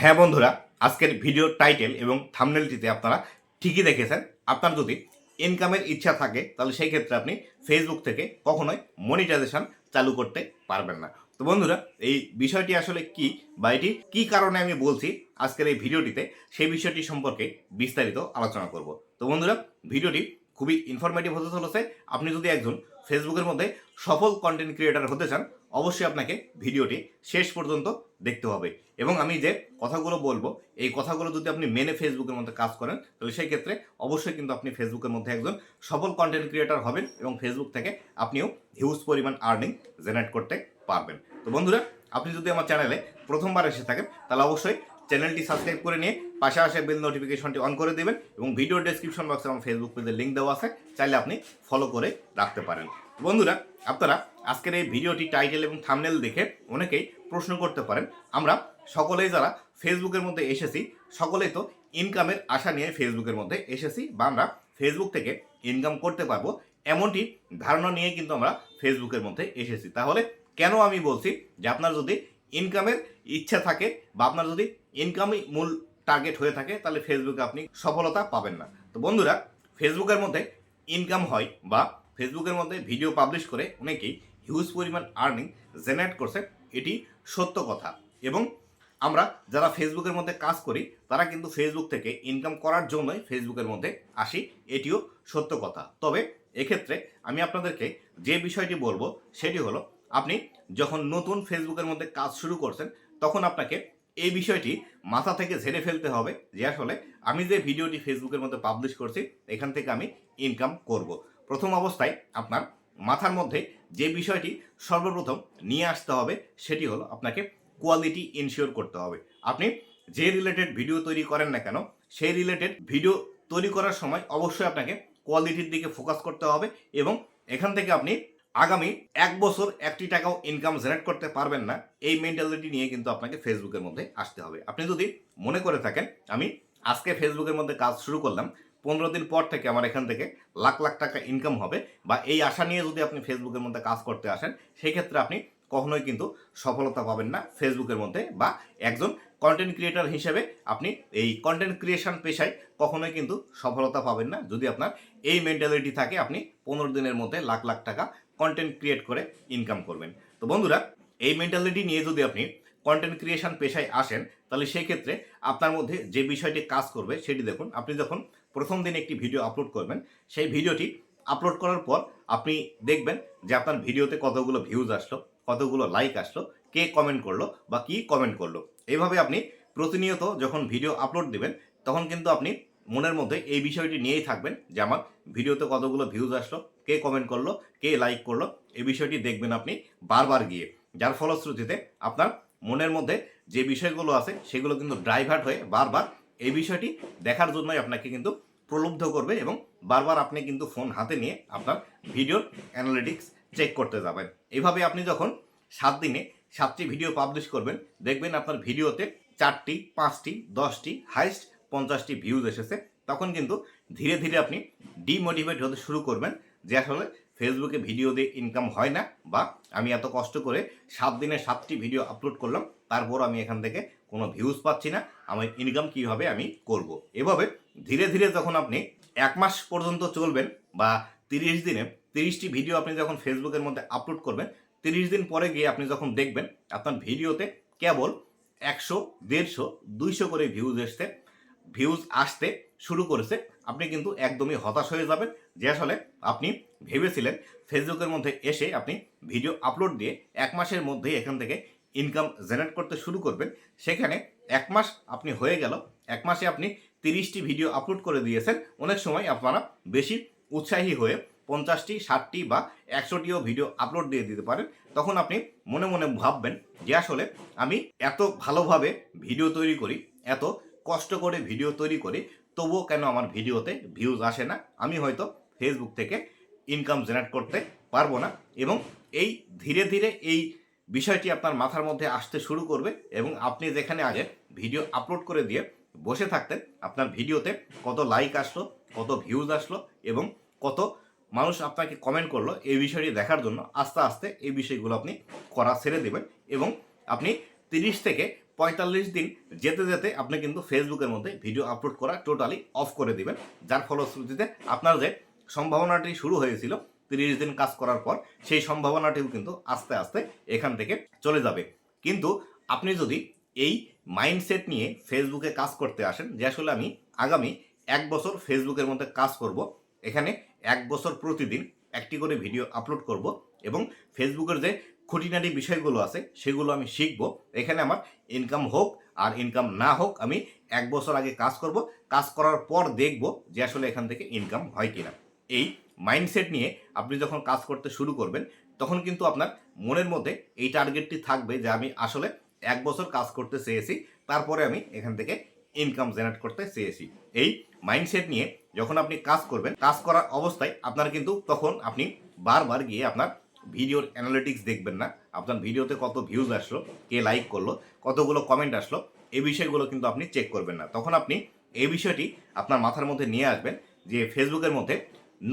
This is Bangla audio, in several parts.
হ্যাঁ বন্ধুরা, আজকের ভিডিও টাইটেল এবং থামনেলটিতে আপনারা ঠিকই দেখেছেন। আপনার যদি ইনকামের ইচ্ছা থাকে, তাহলে সেই ক্ষেত্রে আপনি ফেসবুক থেকে কখনোই মনিটাইজেশন চালু করতে পারবেন না। তো বন্ধুরা, এই বিষয়টি আসলে কি বা এটি কী কারণে আমি বলছি, আজকের এই ভিডিওটিতে সেই বিষয়টি সম্পর্কে বিস্তারিত আলোচনা করব। তো বন্ধুরা ভিডিওটি খুবই ইনফরমেটিভ হতে চলেছে। আপনি যদি একজন ফেসবুকের মধ্যে সফল কন্টেন্ট ক্রিয়েটার হতে চান, অবশ্যই আপনাকে ভিডিওটি শেষ পর্যন্ত দেখতে হবে। এবং আমি যে কথাগুলো বলব, এই কথাগুলো যদি আপনি মেনে ফেসবুকের মধ্যে কাজ করেন, তাহলে সেই ক্ষেত্রে অবশ্যই কিন্তু আপনি ফেসবুকের মধ্যে একজন সফল কন্টেন্ট ক্রিয়েটার হবেন এবং ফেসবুক থেকে আপনিও হিউজ পরিমাণ আর্নিং জেনারেট করতে পারবেন। তো বন্ধুরা, আপনি যদি আমার চ্যানেলে প্রথমবার এসে থাকেন, তাহলে অবশ্যই চ্যানেলটি সাবস্ক্রাইব করে নিয়ে পাশে আসে বেল নোটিফিকেশনটি অন করে দেবেন এবং ভিডিও ডেসক্রিপশন বক্সে আমার ফেসবুক পেজের লিঙ্ক দেওয়া আছে, চাইলে আপনি ফলো করে রাখতে পারেন। বন্ধুরা, আপনারা আজকের এই ভিডিওটি টাইটেল এবং থামনেল দেখে অনেকেই প্রশ্ন করতে পারেন। আমরা সকলেই যারা ফেসবুকের মধ্যে এসেছি, সকলেই তো ইনকামের আশা নিয়ে ফেসবুকের মধ্যে এসেছি বা আমরা ফেসবুক থেকে ইনকাম করতে পারব, এমনটি ধারণা নিয়ে কিন্তু আমরা ফেসবুকের মধ্যে এসেছি। তাহলে কেন আমি বলছি যে আপনার যদি ইনকামের ইচ্ছা থাকে বা আপনার যদি ইনকামই মূল টার্গেট হয়ে থাকে, তাহলে ফেসবুকে আপনি সফলতা পাবেন না। তো বন্ধুরা ফেসবুকের মধ্যে ইনকাম হয় বা ফেসবুকের মধ্যে ভিডিও পাবলিশ করে অনেকেই হিউজ পরিমাণ আর্নিং জেনারেট করছে, এটি সত্য কথা। এবং আমরা যারা ফেসবুকের মধ্যে কাজ করি, তারা কিন্তু ফেসবুক থেকে ইনকাম করার জন্যই ফেসবুকের মধ্যে আসি, এটিও সত্য কথা। তবে এক্ষেত্রে আমি আপনাদেরকে যে বিষয়টি বলব, সেটি হলো, আপনি যখন নতুন ফেসবুকের মধ্যে কাজ শুরু করছেন তখন আপনাকে এই বিষয়টি মাথা থেকে ঝেড়ে ফেলতে হবে যে আসলে আমি যে ভিডিওটি ফেসবুকের মধ্যে পাবলিশ করছি, এখান থেকে আমি ইনকাম করব। প্রথম অবস্থায় আপনার মাথার মধ্যে যে বিষয়টি সর্বপ্রথম নিয়ে আসতে হবে, সেটি হলো আপনাকে কোয়ালিটি ইনশিওর করতে হবে। আপনি যে রিলেটেড ভিডিও তৈরি করেন না কেন, সেই রিলেটেড ভিডিও তৈরি করার সময় অবশ্যই আপনাকে কোয়ালিটির দিকে ফোকাস করতে হবে এবং এখান থেকে আপনি আগামী এক বছর একটি টাকাও ইনকাম জেনারেট করতে পারবেন না, এই মেন্টালিটি নিয়ে কিন্তু আপনাকে ফেসবুকের মধ্যে আসতে হবে। আপনি যদি মনে করে থাকেন, আমি আজকে ফেসবুকের মধ্যে কাজ শুরু করলাম, পনেরো দিন পর থেকে আমার এখান থেকে লাখ লাখ টাকা ইনকাম হবে বা এই আশা নিয়ে যদি আপনি ফেসবুকের মধ্যে কাজ করতে আসেন সেই ক্ষেত্রে আপনি কখনোই কিন্তু সফলতা পাবেন না ফেসবুকের মধ্যে বা একজন কন্টেন্ট ক্রিয়েটার হিসেবে আপনি এই কন্টেন্ট ক্রিয়েশন পেশায় কখনোই কিন্তু সফলতা পাবেন না। যদি আপনার এই মেন্টালিটি থাকে, আপনি পনেরো দিনের মধ্যে লাখ লাখ টাকা কন্টেন্ট ক্রিয়েট করে ইনকাম করবেন। তো বন্ধুরা, এই মেন্টালিটি নিয়ে যদি আপনি কন্টেন্ট ক্রিয়েশন পেশায় আসেন, তাহলে সেই ক্ষেত্রে আপনার মধ্যে যে বিষয়টি কাজ করবে সেটি দেখুন। আপনি যখন প্রথম দিন একটি ভিডিও আপলোড করবেন, সেই ভিডিওটি আপলোড করার পর আপনি দেখবেন যে আপনার ভিডিওতে কতগুলো ভিউজ আসলো, কতগুলো লাইক আসলো, কে কমেন্ট করল বা কি কমেন্ট করল। এইভাবে আপনি প্রতিনিয়ত যখন ভিডিও আপলোড দেবেন, তখন কিন্তু আপনি মনের মধ্যে এই বিষয়টি নিয়েই থাকবেন যে আমার ভিডিওতে কতগুলো ভিউজ আসলো, কে কমেন্ট করল, কে লাইক করল, এই বিষয়টি দেখবেন আপনি বারবার গিয়ে। যার ফলশ্রুতিতে আপনার মনের মধ্যে যে বিষয়গুলো আছে সেগুলো কিন্তু ড্রাইভার্ট হয়ে বারবার এই বিষয়টি দেখার জন্যই আপনাকে কিন্তু প্রলুব্ধ করবে এবং বারবার আপনি কিন্তু ফোন হাতে নিয়ে আপনার ভিডিওর অ্যানালিটিক্স চেক করতে যাবেন। এইভাবে আপনি যখন সাত দিনে সাতটি ভিডিও পাবলিশ করবেন, দেখবেন আপনার ভিডিওতে চারটি, পাঁচটি, দশটি হাইস্ট পঞ্চাশটি ভিউজ এসেছে, তখন কিন্তু ধীরে ধীরে আপনি ডিমোটিভেট হতে শুরু করবেন, যে আসলে ফেসবুকে ভিডিও দিয়ে ইনকাম হয় না, বা আমি এত কষ্ট করে সাত দিনে সাতটি ভিডিও আপলোড করলাম, তারপর আমি এখান থেকে কোনো ভিউজ পাচ্ছি না, আমার ইনকাম কীভাবে আমি করব। এভাবে ধীরে ধীরে যখন আপনি এক মাস পর্যন্ত চলবেন, বা তিরিশ দিনে তিরিশটি ভিডিও আপনি যখন ফেসবুকের মধ্যে আপলোড করবেন, তিরিশ দিন পরে গিয়ে আপনি যখন দেখবেন, আপনার ভিডিওতে কেবল একশো, দেড়শো, দুইশো করে ভিউজ এসছে ভিউজ আসতে শুরু করেছে, আপনি কিন্তু একদমই হতাশ হয়ে যাবেন। যে আসলে আপনি ভেবেছিলেন ফেসবুকের মধ্যে এসে আপনি ভিডিও আপলোড দিয়ে এক মাসের মধ্যেই এখান থেকে ইনকাম জেনারেট করতে শুরু করবেন। সেখানে এক মাস আপনি হয়ে গেল, এক মাসে আপনি তিরিশটি ভিডিও আপলোড করে দিয়েছেন। অনেক সময় আপনারা বেশি উৎসাহী হয়ে পঞ্চাশটি, ষাটটি বা একশোটিও ভিডিও আপলোড দিয়ে দিতে পারেন। তখন আপনি মনে মনে ভাববেন যে আসলে আমি এত ভালোভাবে ভিডিও তৈরি করি, এত কষ্ট করে ভিডিও তৈরি করি, তবুও কেন আমার ভিডিওতে ভিউজ আসে না? আমি হয়তো ফেসবুক থেকে ইনকাম জেনারেট করতে পারব না এবং এই ধীরে ধীরে এই বিষয়টি আপনার মাথার মধ্যে আসতে শুরু করবে এবং আপনি যেখানে আগে ভিডিও আপলোড করে দিয়ে বসে থাকতেন, আপনার ভিডিওতে কত লাইক আসলো, কত ভিউজ আসলো এবং কত মানুষ আপনাকে কমেন্ট করল, এই বিষয়টি দেখার জন্য আস্তে আস্তে এই বিষয়গুলো আপনি করা ছেড়ে দেবেন এবং আপনি তিরিশ থেকে পঁয়তাল্লিশ দিন যেতে যেতে আপনি কিন্তু ফেসবুকের মধ্যে ভিডিও আপলোড করা টোটালি অফ করে দিবেন। যার ফলশ্রুতিতে আপনার যে সম্ভাবনাটি শুরু হয়েছিল, তিরিশ দিন কাজ করার পর, সেই সম্ভাবনাটিও কিন্তু আস্তে আস্তে এখান থেকে চলে যাবে। কিন্তু আপনি যদি এই মাইন্ডসেট নিয়ে ফেসবুকে কাজ করতে আসেন, যে আসলে আমি আগামী এক বছর ফেসবুকের মধ্যে কাজ করব, এখানে এক বছর প্রতিদিন একটি করে ভিডিও আপলোড করব এবং ফেসবুকের যে খুঁটিনাটি বিষয়গুলো আছে, সেগুলো আমি শিখব। এখানে আমার ইনকাম হোক আর ইনকাম না হোক, আমি এক বছর আগে কাজ করব। কাজ করার পর দেখব যে আসলে এখান থেকে ইনকাম হয় কিনা। এই মাইন্ডসেট নিয়ে আপনি যখন কাজ করতে শুরু করবেন, তখন কিন্তু আপনার মনের মধ্যে এই টার্গেটটি থাকবে যে আমি আসলে এক বছর কাজ করতে চেয়েছি, তারপরে আমি এখান থেকে ইনকাম জেনারেট করতে চেয়েছি। এই মাইন্ডসেট নিয়ে যখন আপনি কাজ করবেন, কাজ করার অবস্থায় আপনার কিন্তু তখন আপনি বারবার গিয়ে আপনার ভিডিওর অ্যানালিটিক্স দেখবেন না। আপনার ভিডিওতে কত ভিউজ আসলো, কে লাইক করল, কতগুলো কমেন্ট আসলো, এই বিষয়গুলো কিন্তু আপনি চেক করবেন না। তখন আপনি এই বিষয়টি আপনার মাথার মধ্যে নিয়ে আসবেন যে ফেসবুকের মধ্যে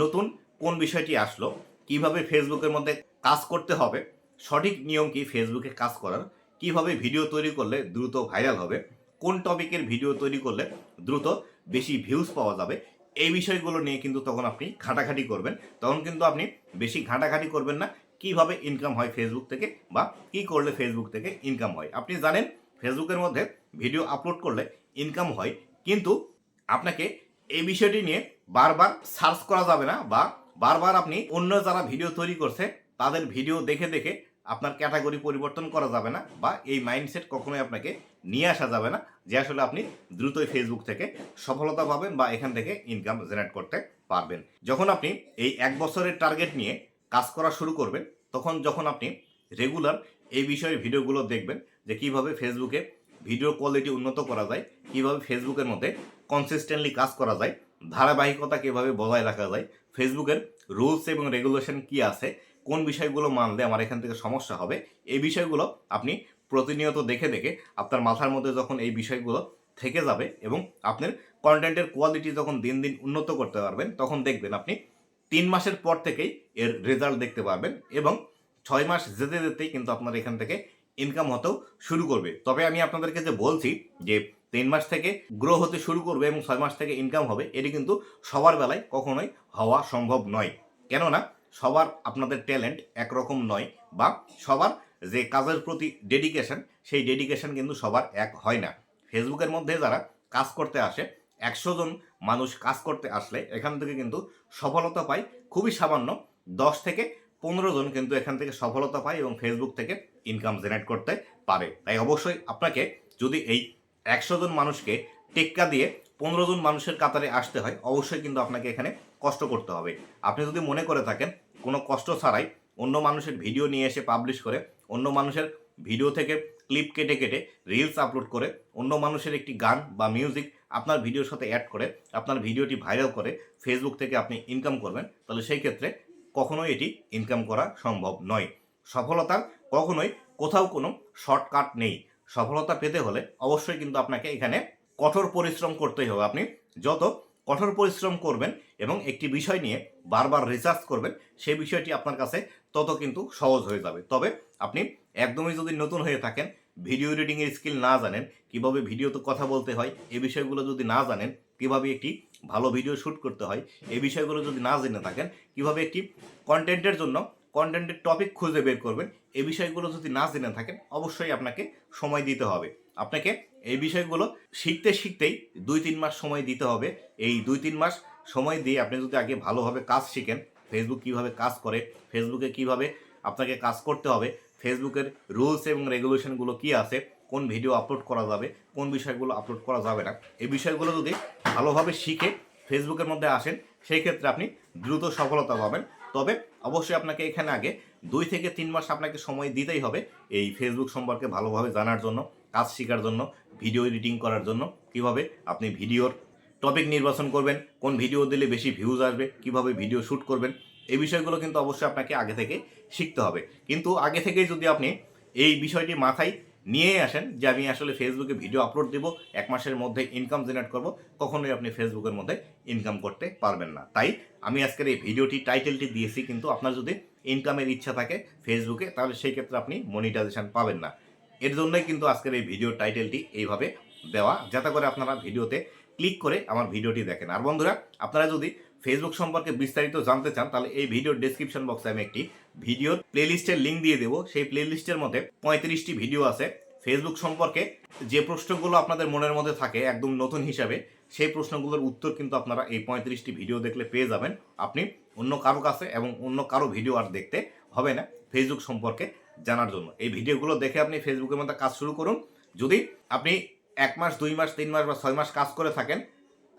নতুন কোন বিষয়টি আসলো, কীভাবে ফেসবুকের মধ্যে কাজ করতে হবে, সঠিক নিয়ম কি ফেসবুকে কাজ করার, কীভাবে ভিডিও তৈরি করলে দ্রুত ভাইরাল হবে, কোন টপিকের ভিডিও তৈরি করলে দ্রুত বেশি ভিউজ পাওয়া যাবে, এই বিষয়গুলো নিয়ে কিন্তু তখন আপনি ঘাটাঘাটি করবেন। তখন কিন্তু আপনি বেশি ঘাটাঘাটি করবেন না কীভাবে ইনকাম হয় ফেসবুক থেকে বা কি করলে ফেসবুক থেকে ইনকাম হয়। আপনি জানেন ফেসবুকের মধ্যে ভিডিও আপলোড করলে ইনকাম হয়, কিন্তু আপনাকে এই বিষয়টি নিয়ে বারবার সার্চ করা যাবে না বা বারবার আপনি অন্য যারা ভিডিও তৈরি করছে, তাদের ভিডিও দেখে দেখে আপনার ক্যাটাগরি পরিবর্তন করা যাবে না বা এই মাইন্ডসেট কখনোই আপনাকে নিয়ে আসা যাবে না, যে আসলে আপনি দ্রুতই ফেসবুক থেকে সফলতা পাবেন বা এখান থেকে ইনকাম জেনারেট করতে পারবেন। যখন আপনি এই এক বছরের টার্গেট নিয়ে কাজ করা শুরু করবেন, তখন যখন আপনি রেগুলার এই বিষয়ে ভিডিওগুলো দেখবেন যে কীভাবে ফেসবুকে ভিডিও কোয়ালিটি উন্নত করা যায়, কীভাবে ফেসবুকের মধ্যে কনসিস্টেন্টলি কাজ করা যায়, ধারাবাহিকতা কীভাবে বজায় রাখা যায় ফেসবুকের রুলস এবং রেগুলেশন কি আছে, কোন বিষয়গুলো মানলে আমার এখান থেকে সমস্যা হবে, এই বিষয়গুলো আপনি প্রতিনিয়ত দেখে দেখে আপনার মাথার মধ্যে যখন এই বিষয়গুলো থেকে যাবে এবং আপনার কন্টেন্টের কোয়ালিটি যখন দিন দিন উন্নত করতে পারবেন, তখন দেখবেন আপনি তিন মাসের পর থেকেই এর রেজাল্ট দেখতে পাবেন এবং ছয় মাস যেতে যেতেই কিন্তু আপনার এখান থেকে ইনকাম হতেও শুরু করবে। তবে আমি আপনাদেরকে যে বলছি যে তিন মাস থেকে গ্রো হতে শুরু করবে এবং ছয় মাস থেকে ইনকাম হবে, এটি কিন্তু সবার বেলায় কখনোই হওয়া সম্ভব নয়। কেননা সবার আপনাদের ট্যালেন্ট একরকম নয় বা সবার যে কাজের প্রতি ডেডিকেশন সেই ডেডিকেশন কিন্তু সবার এক হয় না। ফেসবুকের মধ্যে যারা কাজ করতে আসে একশো জন মানুষ কাজ করতে আসলে এখান থেকে কিন্তু সফলতা পায়। খুবই সামান্য, দশ থেকে পনেরো জন কিন্তু এখান থেকে সফলতা পায় এবং ফেসবুক থেকে ইনকাম জেনারেট করতে পারে। তাই অবশ্যই আপনাকে যদি এই একশো জন মানুষকে টেক্কা দিয়ে পনেরো জন মানুষের কাতারে আসতে হয়, অবশ্যই কিন্তু আপনাকে এখানে কষ্ট করতে হবে। আপনি যদি মনে করে থাকেন, কোনো কষ্ট ছাড়াই অন্য মানুষের ভিডিও নিয়ে এসে পাবলিশ করে, অন্য মানুষের ভিডিও থেকে ক্লিপ কেটে কেটে রিলস আপলোড করে, অন্য মানুষের একটি গান বা মিউজিক আপনার ভিডিওর সাথে অ্যাড করে, আপনার ভিডিওটি ভাইরাল করে ফেসবুক থেকে আপনি ইনকাম করবেন, তাহলে সেই ক্ষেত্রে কখনোই এটি ইনকাম করা সম্ভব নয়। সফলতার কখনোই কোথাও কোনো শর্টকাট নেই। সফলতা পেতে হলে অবশ্যই কিন্তু আপনাকে এখানে কঠোর পরিশ্রম করতেই হবে। আপনি যত কঠোর পরিশ্রম করবেন এবং একটি বিষয় নিয়ে বারবার রিসার্চ করবেন, সেই বিষয়টি আপনার কাছে তত কিন্তু সহজ হয়ে যাবে। তবে আপনি একদমই যদি নতুন হয়ে থাকেন ভিডিও এডিটিংয়ের স্কিল না জানেন, কীভাবে ভিডিওতে কথা বলতে হয় এই বিষয়গুলো যদি না জানেন, কীভাবে একটি ভালো ভিডিও শ্যুট করতে হয় এই বিষয়গুলো যদি না জেনে থাকেন, কীভাবে একটি কন্টেন্টের জন্য কন্টেন্টের টপিক খুঁজে বের করবেন এই বিষয়গুলো যদি না জেনে থাকেন, অবশ্যই আপনাকে সময় দিতে হবে। আপনাকে এই বিষয়গুলো শিখতে শিখতেই দুই তিন মাস সময় দিতে হবে। এই দুই তিন মাস সময় দিয়ে আপনি যদি আগে ভালোভাবে কাজ শিখেন ফেসবুক কীভাবে কাজ করে ফেসবুকে কীভাবে আপনাকে কাজ করতে হবে ফেসবুকের রুলস এবং রেগুলেশনগুলো কি আছে, কোন ভিডিও আপলোড করা যাবে, কোন বিষয়গুলো আপলোড করা যাবে না, এই বিষয়গুলো যদি ভালোভাবে শিখে ফেসবুকের মধ্যে আসেন, সেই ক্ষেত্রে আপনি দ্রুত সফলতা পাবেন। তবে অবশ্যই আপনাকে এখানে আগে দুই থেকে তিন মাস আপনাকে সময় দিতেই হবে এই ফেসবুক সম্পর্কে ভালোভাবে জানার জন্য, কাজ শেখার জন্য, ভিডিও এডিটিং করার জন্য, কীভাবে আপনি ভিডিওর টপিক নির্বাচন করবেন, কোন ভিডিও দিলে বেশি ভিউজ আসবে, কীভাবে ভিডিও শ্যুট করবেন এই বিষয়গুলো কিন্তু অবশ্যই আপনাকে আগে থেকে শিখতে হবে। কিন্তু আগে থেকেই যদি আপনি এই বিষয়টি মাথায় নিয়ে আসেন যে আমি আসলে ফেসবুকে ভিডিও আপলোড দেব, এক মাসের মধ্যে ইনকাম জেনারেট করব, কখনোই আপনি ফেসবুকের মধ্যে ইনকাম করতে পারবেন না। তাই আমি আজকের এই ভিডিওটি টাইটেলটি দিয়েছি, কিন্তু আপনার যদি ইনকামের ইচ্ছা থাকে ফেসবুকে তাহলে সেই ক্ষেত্রে আপনি মনিটাইজেশন পাবেন না। এর জন্যই কিন্তু আজকের এই ভিডিও টাইটেলটি এইভাবে দেওয়া, যাতে করে আপনারা ভিডিওতে ক্লিক করে আমার ভিডিওটি দেখেন। আর বন্ধুরা, আপনারা যদি ফেসবুক সম্পর্কে বিস্তারিত জানতে চান, তাহলে এই ভিডিওর ডেসক্রিপশন বক্সে আমি একটি ভিডিওর প্লেলিস্টের লিঙ্ক দিয়ে দেবো। সেই প্লেলিস্টের মধ্যে পঁয়ত্রিশটি ভিডিও আছে। ফেসবুক সম্পর্কে যে প্রশ্নগুলো আপনাদের মনের মধ্যে থাকে একদম নতুন হিসাবে, সেই প্রশ্নগুলোর উত্তর কিন্তু আপনারা এই পঁয়ত্রিশটি ভিডিও দেখলে পেয়ে যাবেন। আপনি অন্য কারও কাছে এবং অন্য কারও ভিডিও আর দেখতে হবে না ফেসবুক সম্পর্কে জানার জন্য। এই ভিডিওগুলো দেখে আপনি ফেসবুকের মধ্যে কাজ শুরু করুন। যদি আপনি এক মাস, দুই মাস, তিন মাস বা ছয় মাস কাজ করে থাকেন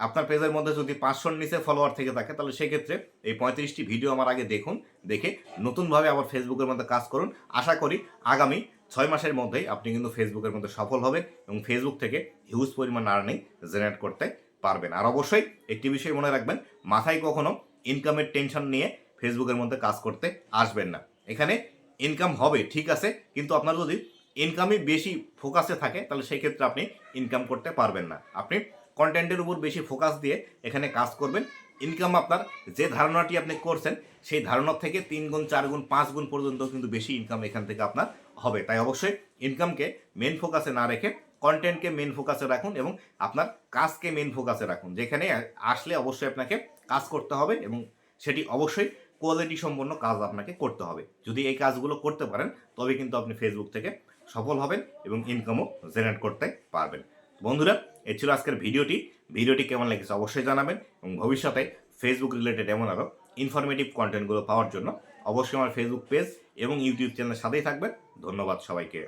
আপনার পেজের মধ্যে যদি পাঁচশোর নিচে ফলোয়ার থেকে থাকে, তাহলে সেক্ষেত্রে এই পঁয়ত্রিশটি ভিডিও আমার আগে দেখুন, দেখে নতুনভাবে আবার ফেসবুকের মধ্যে কাজ করুন। আশা করি আগামী ছয় মাসের মধ্যেই আপনি কিন্তু ফেসবুকের মধ্যে সফল হবেন এবং ফেসবুক থেকে হিউজ পরিমাণ আর্নিং জেনারেট করতে পারবেন। আর অবশ্যই একটি বিষয় মনে রাখবেন, মাথায় কখনো ইনকামের টেনশন নিয়ে ফেসবুকের মধ্যে কাজ করতে আসবেন না। এখানে ইনকাম হবে, ঠিক আছে, কিন্তু আপনার যদি ইনকামই বেশি ফোকাসে থাকে, তাহলে সেই ক্ষেত্রে আপনি ইনকাম করতে পারবেন না। আপনি কন্টেন্টের উপর বেশি ফোকাস দিয়ে এখানে কাজ করবেন। ইনকাম আপনার যে ধারণাটি আপনি করছেন, সেই ধারণার থেকে তিন গুণ, চার গুণ, পাঁচ গুণ পর্যন্ত কিন্তু বেশি ইনকাম এখান থেকে আপনার হবে। তাই অবশ্যই ইনকামকে মেন ফোকাসে না রেখে কন্টেন্টকে মেন ফোকাসে রাখুন এবং আপনার কাজকে মেন ফোকাসে রাখুন। যেখানে আসলে অবশ্যই আপনাকে কাজ করতে হবে এবং সেটি অবশ্যই কোয়ালিটি সম্পন্ন কাজ আপনাকে করতে হবে। যদি এই কাজগুলো করতে পারেন তবে কিন্তু আপনি ফেসবুক থেকে সফল হবেন এবং ইনকামও জেনারেট করতে পারবেন। বন্ধুরা, এ ছিল আজকের ভিডিওটি। ভিডিওটি কেমন লেগেছে অবশ্যই জানাবেন এবং ভবিষ্যতে ফেসবুক রিলেটেড এমন আরও ইনফরমেটিভ কন্টেন্টগুলো পাওয়ার জন্য অবশ্যই আমার ফেসবুক পেজ এবং ইউটিউব চ্যানেলের সাথেই থাকবেন। ধন্যবাদ সবাইকে।